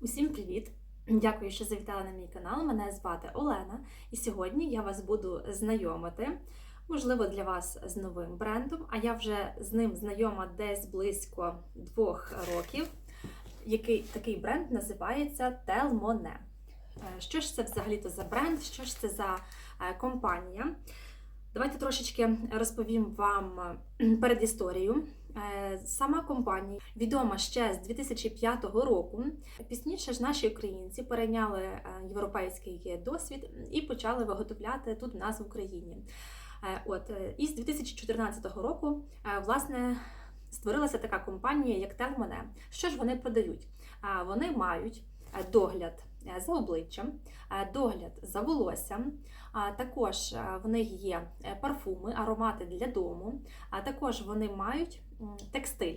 Усім привіт! Дякую, що завітали на мій канал. Мене звати Олена, і сьогодні я вас буду знайомити, можливо, для вас з новим брендом, а я вже з ним знайома десь близько двох років. Який такий бренд називається Телмоне. Що ж це взагалі-то за бренд? Що ж це за е, компанія? Давайте трошечки розповім вам е, передісторію. Е, Сама компанія відома ще з 2005 року. Пізніше ж наші українці перейняли е, європейський досвід і почали виготовляти тут в нас в Україні. Е, От і з 2014 року власне створилася така компанія, як Телмоне. Що ж вони продають? Вони мають догляд за обличчям, догляд за волоссям. А також в них є парфуми, аромати для дому, а також вони мають текстиль.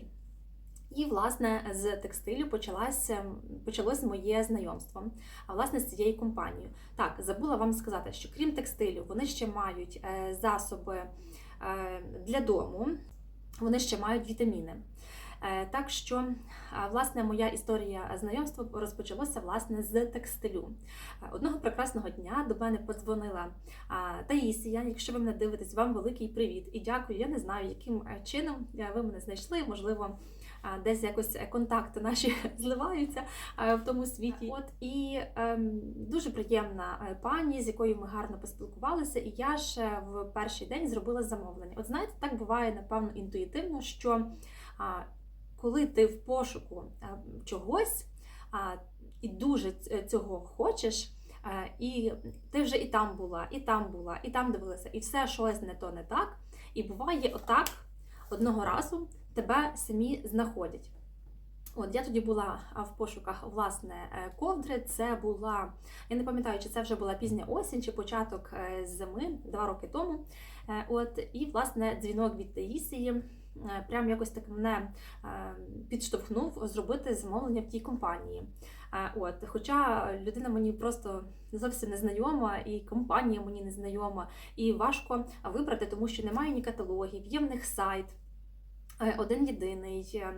І, власне, з текстилю почалося, почалось моє знайомство, а власне з цією компанією. Так, забула вам сказати, що крім текстилю, вони ще мають е, засоби е, для дому, вони ще мають вітаміни. Е, Так що, власне, моя історія знайомства розпочалося власне з текстилю. Е, Одного прекрасного дня до мене подзвонила Таїсія. Якщо ви мене дивитесь, вам великий привіт і дякую. Я не знаю, яким е, чином ви мене знайшли. Можливо, десь якось контакти наші зливаються в тому світі. От і ем, дуже приємна пані, з якою ми гарно поспілкувалися. І я ж в перший день зробила замовлення. От знаєте, так буває напевно інтуїтивно, що коли ти в пошуку чогось і дуже цього хочеш. Е, І ти вже і там була, і там була, і там дивилася, і все щось не то не так. І буває отак одного разу тебе самі знаходять. От я тоді була в пошуках власне е, ковдри. Це була, я не пам'ятаю, чи це вже була пізня осінь, чи початок е, зими, два роки тому. Е, От і власне дзвінок від Таїсії е, прям якось так мене е, підштовхнув зробити замовлення в тій компанії. Е, От, хоча людина мені просто зовсім не знайома, і компанія мені не знайома, і важко вибрати, тому що немає ні каталогів, є в них сайт. е, Один єдиний. Е,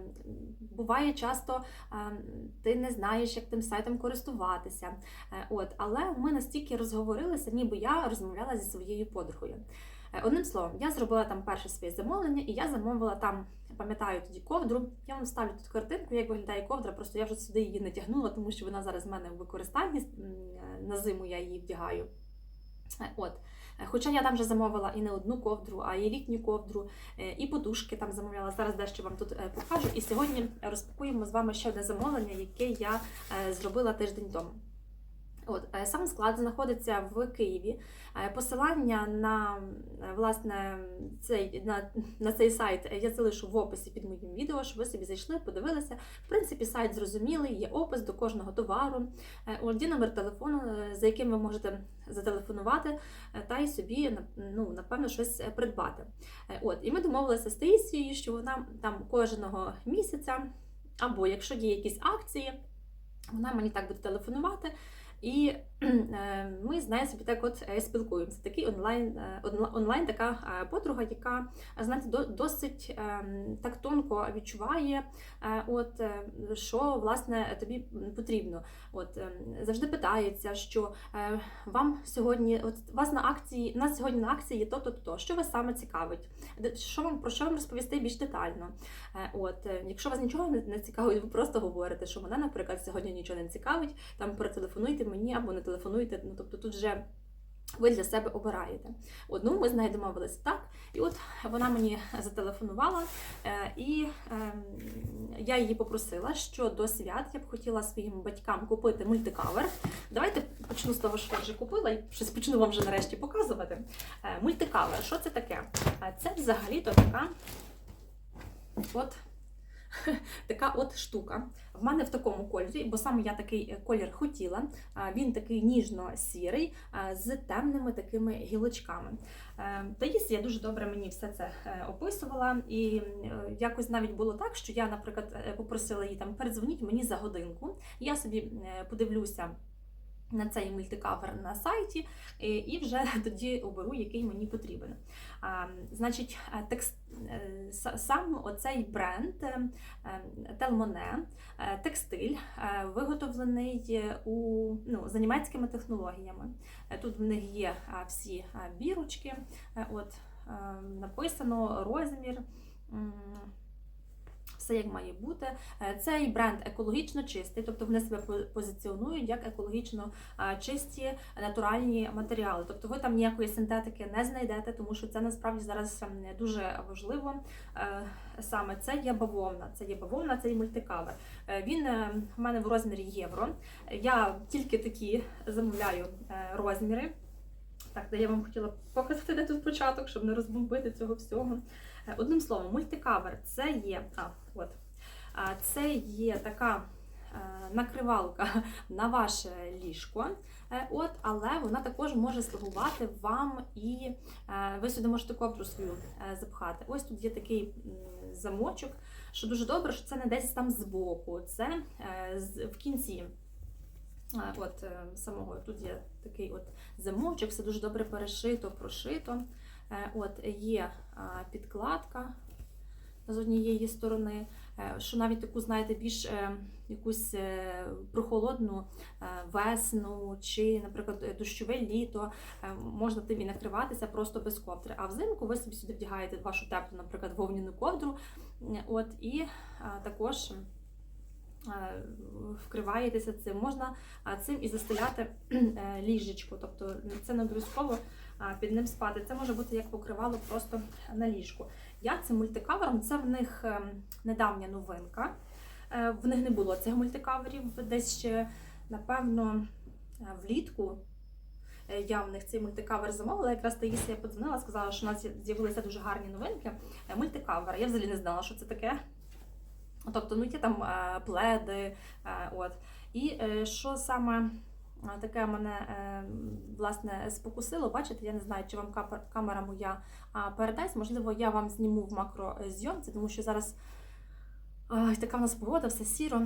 Буває часто е, ти не знаєш, як тим сайтом користуватися. Е, От, але ми настільки розговорилися, ніби я розмовляла зі своєю подругою. Е, Одним словом, я зробила там перше своє замовлення, і я замовила там, пам'ятаю тоді ковдру. Я вам ставлю тут картинку, як виглядає ковдра. Просто я вже сюди її не тягнула, тому що вона зараз в мене в використанні е, на зиму я її вдягаю. Е, От. Хоча я там вже замовила і не одну ковдру, а і літню ковдру, і подушки там замовляла. Зараз дещо вам тут покажу. І сьогодні розпакуємо з вами ще одне замовлення, яке я зробила тиждень тому. От, е, сам склад знаходиться в Києві. Е, Посилання на е, власне цей на, на цей сайт я залишу в описі під моїм відео, щоб ви собі зайшли, подивилися. В принципі, сайт зрозумілий, є опис до кожного товару. Є номер телефону, за яким ви можете зателефонувати та й собі ну, напевно щось придбати. От, і ми домовилися з Таїсією, що вона там кожного місяця, або якщо є якісь акції, вона мені так буде телефонувати. І ми з нею собі так от е, спілкуємося. Такий онлайн, е, онлайн така е, подруга, яка знаєте, досить е, так тонко відчуває, е, от е, що власне тобі потрібно. От е, завжди питається, що е, вам сьогодні, от вас на акції, у нас сьогодні на акції є то, то, то, що вас саме цікавить, що вам про що вам розповісти більш детально. Е, От, е, якщо вас нічого не, не цікавить, ви просто говорите, що мене, наприклад, сьогодні нічого не цікавить, там перетелефонуйте мені або не телефонуйте. Ну тобто тут вже ви для себе обираєте. Одну ми з нею домовилися так, і от вона мені зателефонувала, е, і е, я її попросила, що до свят я б хотіла своїм батькам купити мультикавер. Давайте почну з того, що я вже купила, і щось почну вам вже нарешті показувати. Е, Мультикавер, що це таке? Е, Це взагалі-то така от така от штука. В мене в такому кольорі, бо саме я такий е, колір хотіла. Він такий ніжно-сірий з темними такими гілочками. Таїс, я дуже добре мені все це е, описувала, і е, якось навіть було так, що я, наприклад, е, попросила її там передзвоніть мені за годинку. Я собі е, подивлюся. На цей мультикавер на сайті, і вже тоді оберу, який мені потрібен. Значить, е, текст, е, сам оцей бренд Телмоне е, текстиль виготовлений у, ну, за німецькими технологіями. Тут в них є всі бірочки, от, написано розмір. Все як має бути. Е, Цей бренд екологічно чистий, тобто вони себе позиціонують як екологічно е, чисті натуральні матеріали. Тобто ви там ніякої синтетики не знайдете, тому що це насправді зараз ем, дуже важливо. Е, Саме це є бавовна. Це є бавовна, це є мультикавер. Він е, в мене в розмірі євро. Я тільки такі замовляю розміри. Так, де я вам хотіла показати, де тут початок, щоб не розбомбити цього всього. Е, Одним словом, мультикавер це є. А, от. Це є така е, накривалка на ваше ліжко. Е, От, але вона також може слугувати вам і ви сюди можете ковдру свою запхати. Ось тут є такий замочок, що дуже добре, що це не десь там збоку, це в кінці. От самого тут є такий от замочок, все дуже добре перешито, прошито. Е, От є підкладка з однієї сторони, е, що навіть таку, знаєте, більш е, якусь е, прохолодну е, весну чи, наприклад, е, дощове літо е, можна тим і накриватися просто без ковдри. А взимку ви собі сюди вдягаєте вашу теплу, наприклад, вовняну ковдру. е, От і також. Е, Вкриваєтеся цим, можна цим і застеляти е, ліжечко, тобто це не обов'язково під ним спати. Це може бути як покривало просто на ліжку. Я цим мультикавером, це в них ем, недавня новинка. Е, В них не було цих мультикаверів десь ще, напевно, е, влітку. е, Я в них цей мультикавер замовила. Якраз Таїсія подзвонила, сказала, що у нас з'явилися дуже гарні новинки. е, Мультикавер. Я взагалі не знала, що це таке. Тобто, ну є там е, пледи, е, от. І е, що саме таке мене власне спокусило, бачите, я не знаю, чи вам камера моя передасть. Можливо, я вам зніму в макрозйомці, тому що зараз ай, така в нас погода, все сіро.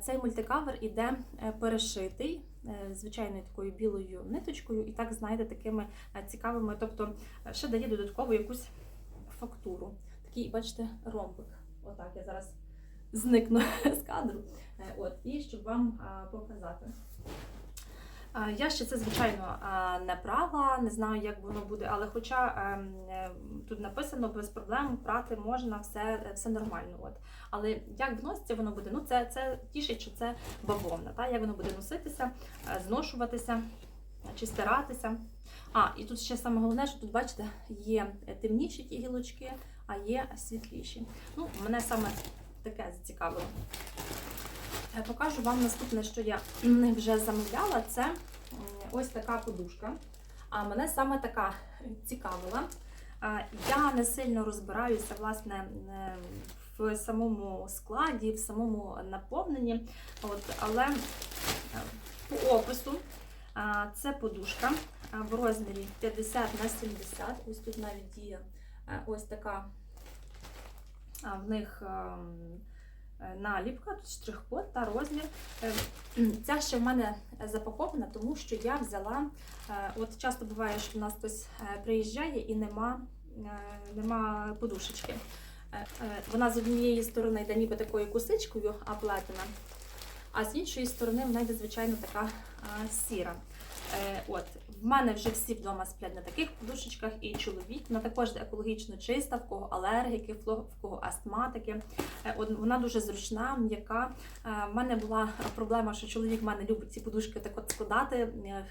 Цей мультикавер іде перешитий звичайною такою білою ниточкою, і так, знаєте, такими цікавими, тобто ще дає додаткову якусь фактуру. Такий, бачите, ромбик. Отак я зараз зникну з кадру. Е, От, і щоб вам показати. Я ще це, звичайно, не прала, не знаю, як воно буде, але хоча ем, е, тут написано без проблем прати можна, все, все нормально. От. Але як вноситься воно буде? Ну, це, це тішить, що це бавовна. Та? Як воно буде носитися, е, зношуватися чи стиратися. А, і тут ще саме головне, що тут, бачите, є темніші ті гілочки, а є світліші. Ну, мене саме таке зацікавило. Покажу вам наступне, що я вже замовляла. Це ось така подушка. А мене саме така цікавила. Я не сильно розбираюся власне в самому складі, в самому наповненні. От, але по опису це подушка в розмірі 50 на 70. Ось тут навіть є ось така в них ем, е, наліпка, тут штрих-код та розмір. Е, Ця ще в мене запакована, тому що я взяла. е, От часто буває, що в нас хтось е, приїжджає і нема, нема подушечки. Вона з однієї сторони йде ніби такою косичкою, а плетена, а з іншої сторони вона йде, звичайно, така сіра. От, в мене вже всі вдома сплять на таких подушечках, і чоловік. Вона також екологічно чиста, в кого алергіки, в кого- астматики. Е, вона дуже зручна, м'яка. Е, В мене була проблема, що чоловік в мене любить ці подушки так от складати е,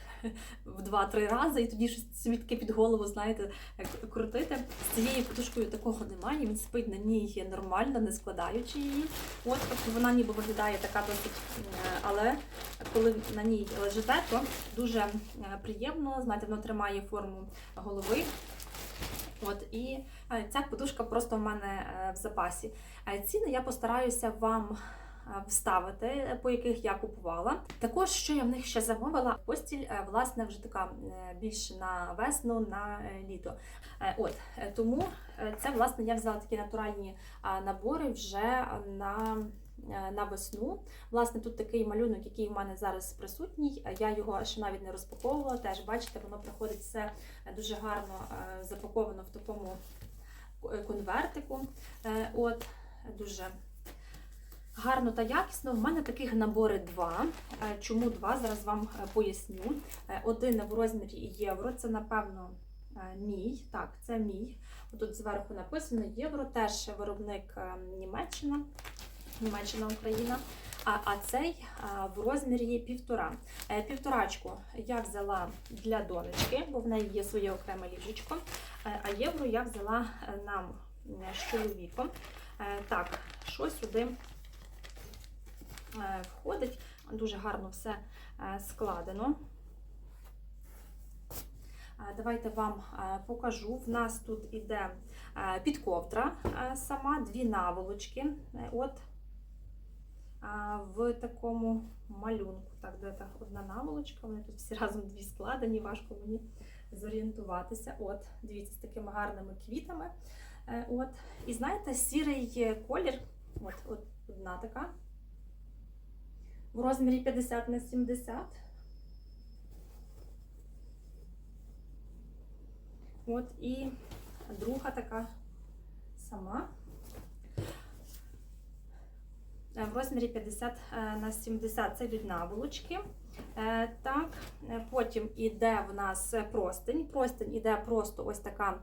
в два-три рази, і тоді щось собі таке під голову, знаєте, крутити. З цією подушкою такого немає. Він спить на ній нормально, не складаючи її. От, тобто вона ніби виглядає така досить, але коли на ній лежите, то дуже е, приємно, знаєте, воно тримає форму голови. От, і ця подушка просто в мене е, в запасі. Е, Ціни я постараюся вам е, вставити, по яких я купувала. Також, що я в них ще замовила, постіль, власне, вже така більше на весну, на літо. От, тому це, власне, я взяла такі натуральні набори вже на на весну. Власне, тут такий малюнок, який в мене зараз присутній. Е, Я його ще навіть не розпаковувала. Теж бачите, воно приходить все дуже гарно е, запаковано в такому е, конвертику. Е, От, дуже гарно та якісно. В мене таких набори два. Е, Чому два? Зараз вам е, поясню. Е, Один в розмірі євро. Це, напевно, е, мій. Так, це мій. Тут зверху написано євро, теж виробник е, Німеччина, Німеччина, Україна. А, а цей в розмірі півтора. Е, Півторачку я взяла для донечки, бо в неї є своє окреме ліжечко. Е, А євро я взяла е, нам з чоловіком. Так, що сюди входить? Дуже гарно все складено. Давайте вам покажу. В нас тут іде підковдра е, сама, дві наволочки. От в такому малюнку. Так, де так одна наволочка, вони тут всі разом дві складені, важко мені зорієнтуватися. От, дивіться, з такими гарними квітами. Е, От. І знаєте, сірий колір, от, от одна така, в розмірі 50 на 70. От і друга така сама. Е, В розмірі 50 на 70 це йдуть наволочки. Е, Так, е, потім іде в нас простень. Простень іде просто ось така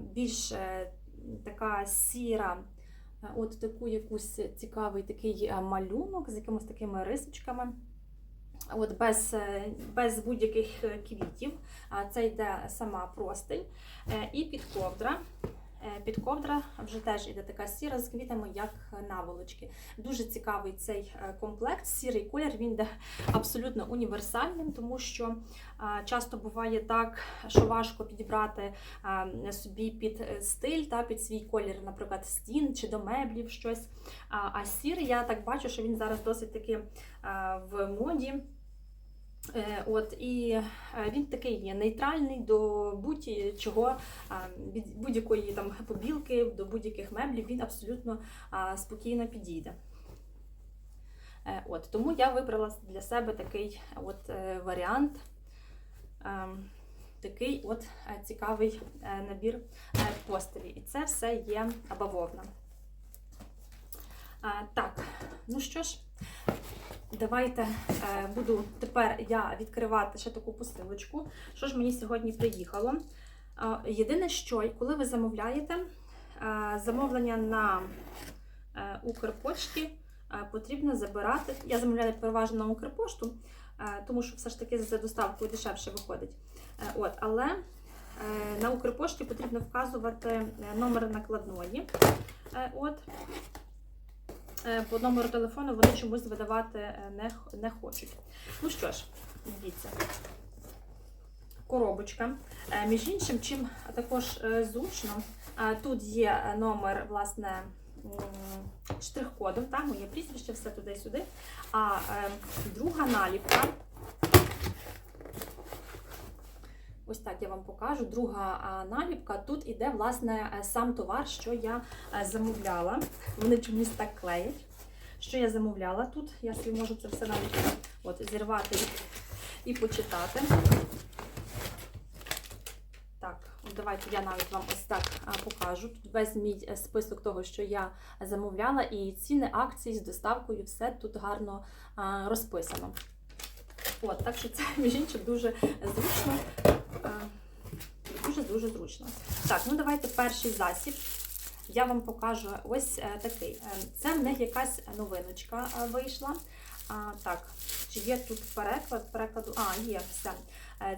більш е, така сіра, е, от таку якусь цікавий такий е, малюнок з якимись такими рисочками. От без, е, без будь-яких е, квітів. Це йде сама простень. Е, І підковдра. Е, Підковдра вже теж іде така сіра з квітами, як наволочки. Дуже цікавий цей е, комплект. Сірий колір він йде абсолютно універсальним, тому що часто буває так, що важко підібрати собі під е, стиль та під свій колір, наприклад, стін чи до меблів щось. А сірий, я так бачу, що він зараз досить таки в моді. Е, От і е, він такий є нейтральний до будь-чого, будь-якої там побілки, до будь-яких меблів. Він абсолютно спокійно підійде. Е, От тому я вибрала для себе такий от варіант. е, Такий от цікавий набір постелі. І це все є бавовна. Так, ну що ж, давайте е, буду тепер я відкривати ще таку посилочку. Що ж мені сьогодні приїхало? А, Єдине, що коли ви замовляєте е, замовлення на е, Укрпочті, е, потрібно забирати. Я замовляю переважно на Укрпошту, е, тому що все ж таки за доставкою дешевше виходить. Е, От, але е, на Укрпошті потрібно вказувати е, номер накладної. Е, От. Е, По номеру телефону вони чомусь видавати е, не, не хочуть. Ну що ж, дивіться. Коробочка. Е, Між іншим, чим також зручно, тут є номер, власне, штрих-кодом, там моє прізвище, все туди-сюди. А друга наліпка. Ось так я вам покажу. Друга наліпка. Тут іде власне е, сам товар, що я е, замовляла. Вони чомусь так клеять. Що я замовляла тут? Я собі можу це все навіть от, зірвати і почитати. Так, давайте я навіть вам ось так покажу. Тут весь мій е, список того, що я замовляла, і ціни акції з доставкою, все тут гарно розписано. От, так що це між іншим дуже зручно. Е, Дуже-дуже зручно. Так, ну давайте перший засіб. Я вам покажу ось е, такий. Е, Це в них якась новиночка е, вийшла. Так, чи є тут переклад? Перекладу. А, є все.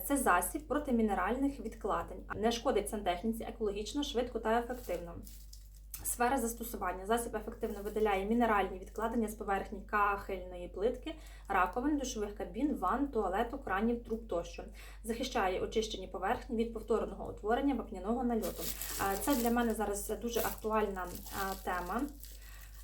Це засіб проти мінеральних відкладень. Не шкодить сантехніці екологічно, швидко та ефективно. Сфера застосування. Засіб ефективно видаляє мінеральні відкладення з поверхні кахельної плитки, раковин, душових кабін, ванн, туалету, кранів, труб тощо. Захищає очищені поверхні від повторного утворення вапняного нальоту. Е, Це для мене зараз дуже актуальна е, тема.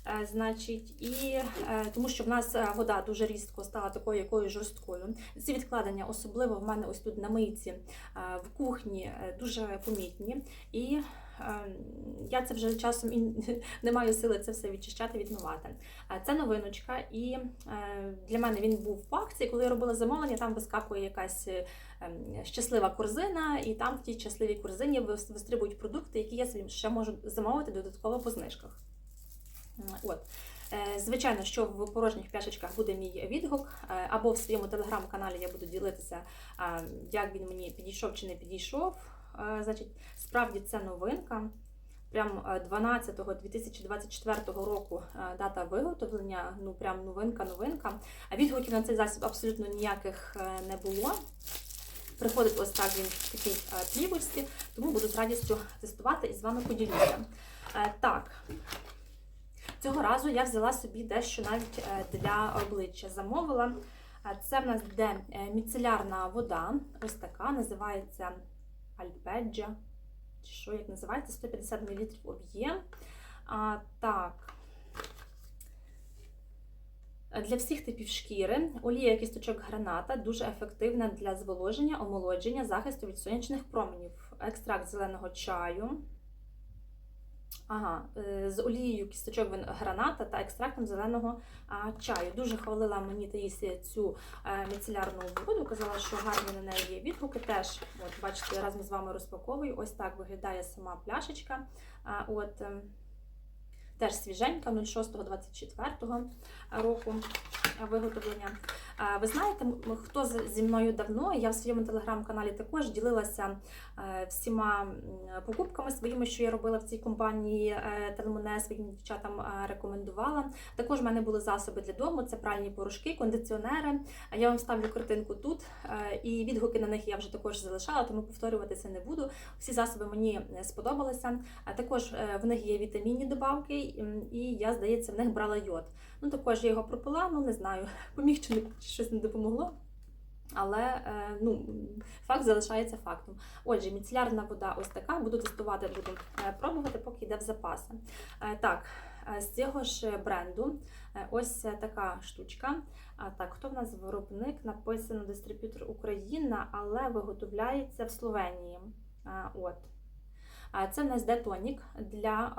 Е, Значить, і е, тому що в нас е, вода дуже різко стала такою якою жорсткою. Ці відкладення, особливо в мене ось тут на мийці в кухні, дуже помітні. І я це вже часом і не маю сили це все відчищати, відмивати. Це новиночка, і для мене він був в акції. Коли я робила замовлення, там вискакує якась ем, щаслива корзина, і там в тій щасливій корзині вистрибують продукти, які я собі ще можу замовити додатково по знижках. От. Е, Звичайно, що в порожніх пляшечках буде мій відгук, е, або в своєму телеграм-каналі я буду ділитися, як він мені підійшов чи не підійшов. Е, Значить, справді це новинка. Прям е, 12-го 2024 року дата виготовлення, ну прям новинка-новинка. А відгуків на цей засіб абсолютно ніяких не було. Приходить ось так він в такій плівочці, тому буду з радістю тестувати і з вами поділюся. Так, цього разу я взяла собі дещо навіть е, для обличчя. Замовила. Е, Це в нас йде е, міцелярна вода, ось така, називається Альпеджа. Чи що як називається? 150 мл об'єм. Так. Для всіх типів шкіри олія кісточок граната дуже ефективна для зволоження, омолодження, захисту від сонячних променів. Екстракт зеленого чаю. Ага, е, з олією кісточок граната та екстрактом зеленого чаю. Дуже хвалила мені Таїсія цю е, міцелярну воду. Казала, що гарні на неї є відгуки. Теж, от бачите, я разом з вами розпаковую. Ось так виглядає сама пляшечка. От, ем, теж свіженька 06-24 року виготовлення. Ви знаєте, хто зі мною давно, я в своєму телеграм-каналі також ділилася е, всіма покупками своїми, що я робила в цій компанії е, Телмоне, своїм дівчатам е, рекомендувала. Також в мене були засоби для дому, це пральні порошки, кондиціонери. Я вам ставлю картинку тут, і відгуки на них я вже також залишала, тому повторюватися не буду. Всі засоби мені сподобалися. Також в них є вітамінні добавки, і я, здається, в них брала йод. Ну також я його пропила, ну не знаю, поміг чи не щось не допомогло. Але е, ну, факт залишається фактом. Отже, міцелярна вода ось така. Буду тестувати, буду е, пробувати, поки йде в запаси. Е, Так, з цього ж бренду ось така штучка. Так, хто в нас виробник? Написано дистриб'ютор Україна, але виготовляється в Словенії. От. Це в нас детонік для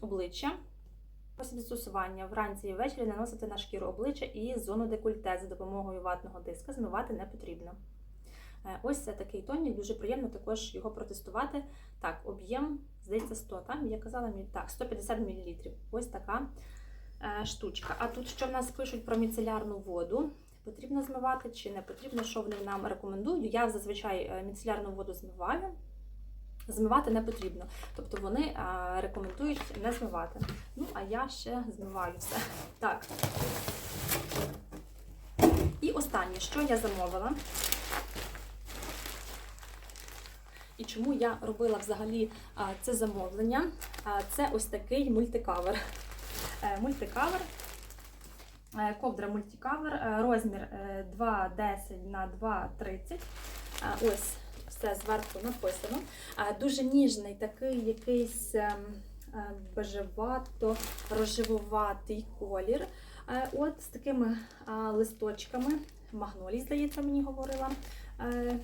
обличчя. Спосіб застосування вранці і ввечері наносити на шкіру обличчя і зону декольте за допомогою ватного диска змивати не потрібно. Е, Ось це такий тонік, дуже приємно також його протестувати. Так, об'єм, здається, 100, там я казала, так, 150 мл. Ось така е, штучка. А тут що в нас пишуть про міцелярну воду? Потрібно змивати чи не потрібно, що вони нам рекомендують. Я зазвичай е, міцелярну воду змиваю. Змивати не потрібно. Тобто вони рекомендують не змивати. Ну, а я ще змиваю все. Так. І останнє, що я замовила. І чому я робила взагалі це замовлення? Це ось такий мультикавер. Е, Мультикавер, е, ковдра мультикавер, е, розмір е, 2,10 на 2,30. А, Ось все зверху написано. Дуже ніжний, такий якийсь ем, е, бежевато рожевуватий колір. Е, От з такими листочками. Магнолій, здається, мені говорила е,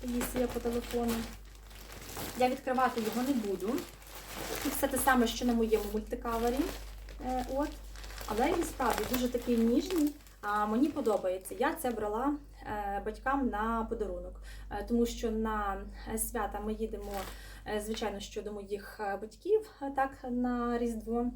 Таїсія по телефону. Я відкривати його не буду. Тут все те саме, що на моєму мультикавері. От. Але він справді дуже такий ніжний. А мені подобається. Я це брала батькам на подарунок, Е, тому що на е, свята ми їдемо, е, звичайно, що до моїх е, батьків е, так на Різдво.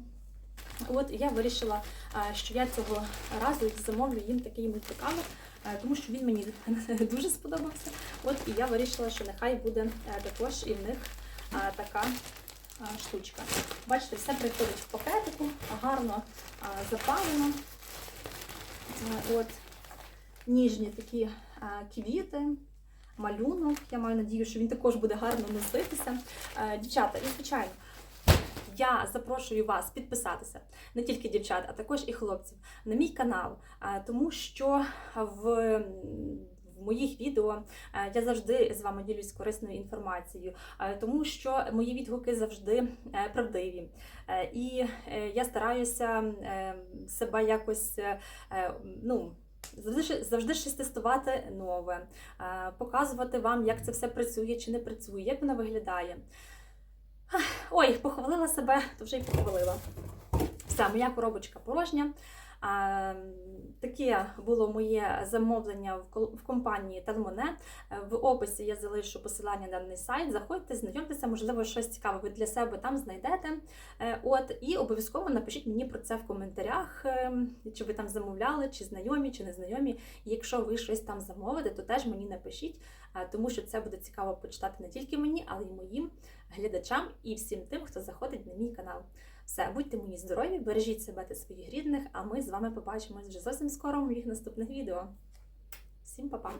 От я вирішила, е, що я цього разу замовлю їм такий мультикамер, е, тому що він мені дуже сподобався. От і я вирішила, що нехай буде е, також і в них е, така е, штучка. Бачите, все приходить в пакетику, гарно е, запалено. Е, От ніжні такі е, квіти. Малюнок, я маю надію, що він також буде гарно носитися. Е, Дівчата, і звичайно, я запрошую вас підписатися не тільки дівчат, а також і хлопців на мій канал, е, тому що в, в моїх відео я завжди з вами ділюсь корисною інформацією, тому що мої відгуки завжди правдиві. І я стараюся себе якось ну. Завжди, завжди щось тестувати нове, е, показувати вам, як це все працює чи не працює, як воно виглядає. Ой, похвалила себе, то вже й похвалила. Все, моя коробочка порожня. Таке було моє замовлення в компанії Телмоне. Е, В описі я залишу посилання на даний сайт. Заходьте, знайомтеся, можливо, щось цікаве ви для себе там знайдете. Е, От і обов'язково напишіть мені про це в коментарях, е, чи ви там замовляли, чи знайомі, чи не знайомі. Якщо ви щось там замовите, то теж мені напишіть, тому що це буде цікаво почитати не тільки мені, але й моїм глядачам і всім тим, хто заходить на мій канал. Все, будьте мені здорові, бережіть себе та своїх рідних, а ми з вами побачимось вже зовсім скоро в моїх наступних відео. Всім па-па!